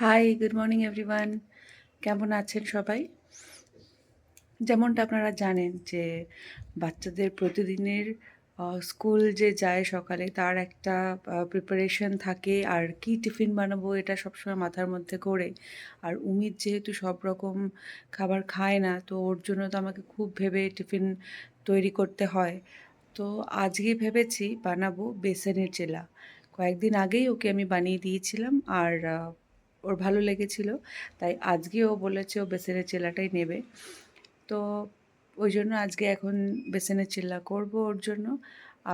Hi good morning everyone কেমন আছেন সবাই? যেমনটা আপনারা জানেন যে বাচ্চাদের প্রতিদিনের স্কুল যে যায় সকালে তার একটা প্রিপারেশন থাকে আর কি টিফিন বানাবো এটা সবসময় মাথার মধ্যে করে। আর উমিদ যেহেতু সব রকম খাবার খায় না, তো ওর জন্য তো আমাকে খুব ভেবে টিফিন তৈরি করতে হয়। তো আজকে ভেবেছি বানাবো বেসনের চেলা। কয়েকদিন আগেই ওকে আমি বানিয়ে দিয়েছিলাম আর ওর ভালো লেগেছিল। তাই আজকে ও বলেছে ও বেসনের চেলাটাই নেবে। তো ওই জন্য আজকে এখন বেসনের চিল্লা করব ওর জন্য।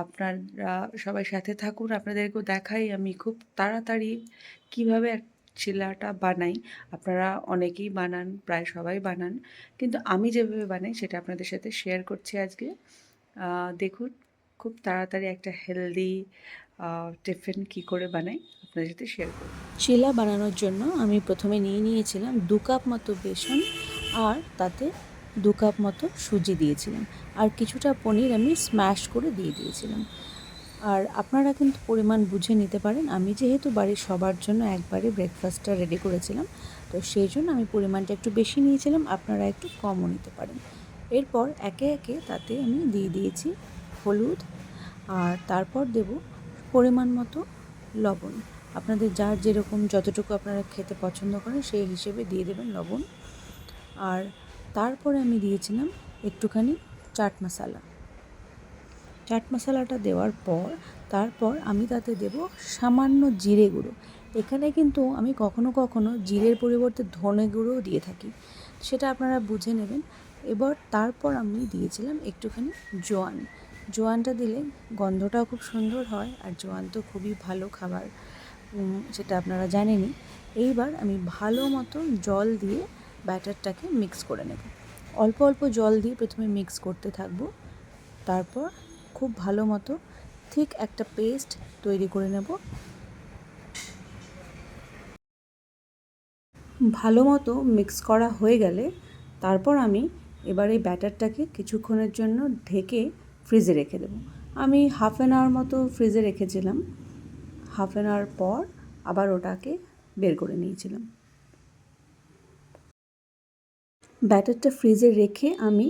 আপনারা সবাই সাথে থাকুন, আপনাদেরকেও দেখাই। আমি খুব তাড়াতাড়ি কীভাবে এক চিল্লাটা বানাই, আপনারা অনেকেই বানান, প্রায় সবাই বানান। কিন্তু আমি যেভাবে বানাই সেটা আপনাদের সাথে শেয়ার করছি আজকে। দেখুন, খুব তাড়াতাড়ি একটা হেলদি টিফিন কি করে বানাই? আপনাদের সাথে শেয়ার করব। চিলা বানানোর জন্য আমি প্রথমে নিয়ে নিয়েছিলাম দু কাপ মতো বেসন আর তাতে দু কাপ মতো সুজি দিয়েছিলাম। আর কিছুটা পনির আমি স্ম্যাশ করে দিয়ে দিয়েছিলাম। আর আপনারা কিন্তু পরিমাণ বুঝে নিতে পারেন, আমি যেহেতু বাড়ির সবার জন্য একবারে ব্রেকফাস্টটা রেডি করেছিলাম, তো সেই জন্য আমি পরিমাণটা একটু বেশি নিয়েছিলাম, আপনারা একটু কমও নিতে পারেন। এরপর একে একে তাতে আমি দিয়ে দিয়েছি হলুদ, আর তারপর দেব পরিমাণ মতো লবণ। আপনাদের যার যেরকম যতটুকু আপনারা খেতে পছন্দ করেন সেই হিসেবে দিয়ে দেবেন লবণ। আর তারপরে আমি দিয়েছিলাম একটুখানি চাট মশলা। চাট মশলাটা দেওয়ার পর, তারপর আমি তাতে দেব সামান্য জিরে গুঁড়ো। এখানে কিন্তু আমি কখনো কখনো জিরের পরিবর্তে ধনে গুঁড়োও দিয়ে থাকি। সেটা আপনারা বুঝে নেবেন। এবার তারপর আমি দিয়েছিলাম একটুখানি জোয়ান। জোয়ানটা দিলে গন্ধটাও খুব সুন্দর হয় আর জোয়ান তো খুবই ভালো খাবার সেটা আপনারা জানেনই। এইবার আমি ভালো মতো জল দিয়ে ব্যাটারটাকে মিক্স করে নেব। অল্প অল্প জল দিয়ে প্রথমে মিক্স করতে থাকব, তারপর খুব ভালো মতো ঠিক একটা পেস্ট তৈরি করে নেব। ভালো মতো মিক্স করা হয়ে গেলে তারপর আমি এবার এই ব্যাটারটাকে কিছুক্ষণের জন্য ঢেকে ফ্রিজে রেখে দেবো। আমি হাফ অ্যান আওয়ার মতো ফ্রিজে রেখেছিলাম। হাফ অ্যান আওয়ার পর আবার ওটাকে বের করে নিয়েছিলাম। ব্যাটারটা ফ্রিজে রেখে আমি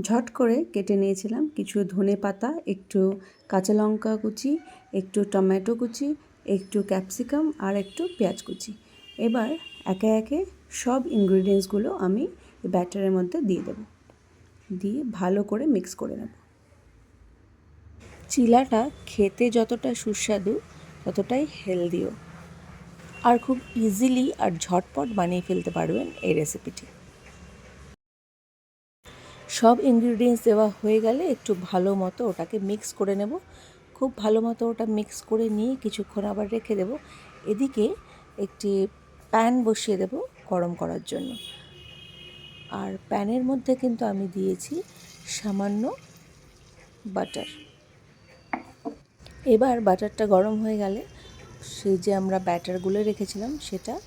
ঝট করে কেটে নিয়েছিলাম। কিছু ধনে পাতা, একটু কাঁচা লঙ্কা কুচি, একটু টমেটো কুচি, একটু ক্যাপসিকাম আর একটু পেঁয়াজ কুচি। এবার একে একে সব ইনগ্রিডিয়েন্টসগুলো আমি ব্যাটারের মধ্যে দিয়ে দেবো। দিয়ে ভালো করে মিক্স করে নেব। চিলাটা খেতে যতটা সুস্বাদু, ততটাই হেলদিও আর খুব ইজিলি আর ঝটপট বানিয়ে ফেলতে পারবেন এই রেসিপিটি সব ইনগ্রিডিয়েন্টস দেওয়া হয়ে গেলে একটু ভালো মতো ওটাকে মিক্স করে নেব। খুব ভালো মতো ওটা মিক্স করে নিয়ে কিছুক্ষণ আবার রেখে দেব। এদিকে একটি প্যান বসিয়ে দেব গরম করার জন্য। আর প্যানের মধ্যে কিন্তু আমি দিয়েছি সামান্য বাটার এবার বাটারটা গরম হয়ে গেলে সেই যে আমরা ব্যাটারগুলো রেখেছিলাম, সেটা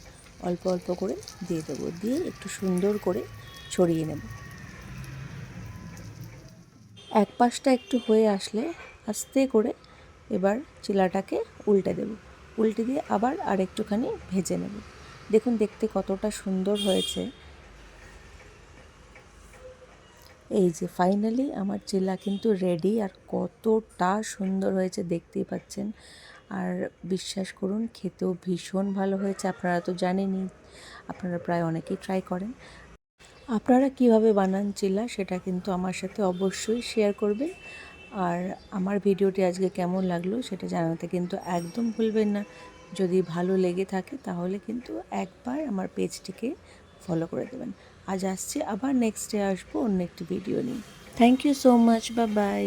অল্প অল্প করে দিয়ে দেবো। দিয়ে একটু সুন্দর করে ছড়িয়ে নেব। এক পাশটা একটু হয়ে আসলে আস্তে করে এবার চিলাটাকে উল্টে দেব। উল্টে দিয়ে আবার আর একটুখানি ভেজে নেব। দেখুন, দেখতে কতটা সুন্দর হয়েছে। এই যে ফাইনালি আমার চিলা কিন্তু রেডি আর কতটা সুন্দর হয়েছে দেখতেই পাচ্ছেন। আর বিশ্বাস করুন, খেতেও ভীষণ ভালো হয়েছে, আপনারা তো জানেনই, আপনারা প্রায় অনেকেই ট্রাই করেন। আপনারা কীভাবে বানান চিলা সেটা কিন্তু আমার সাথে অবশ্যই শেয়ার করবেন। আর আমার ভিডিওটি আজকে কেমন লাগল সেটা জানাতে কিন্তু একদম ভুলবেন না। যদি ভালো লেগে থাকে তাহলে কিন্তু একবার আমার পেজটিকে ফলো করে দেবেন। আজ আসছি, আবার নেক্সট ডে আসব, অন্য একটি ভিডিও নিয়ে। থ্যাংক ইউ সো মাচ বা বাই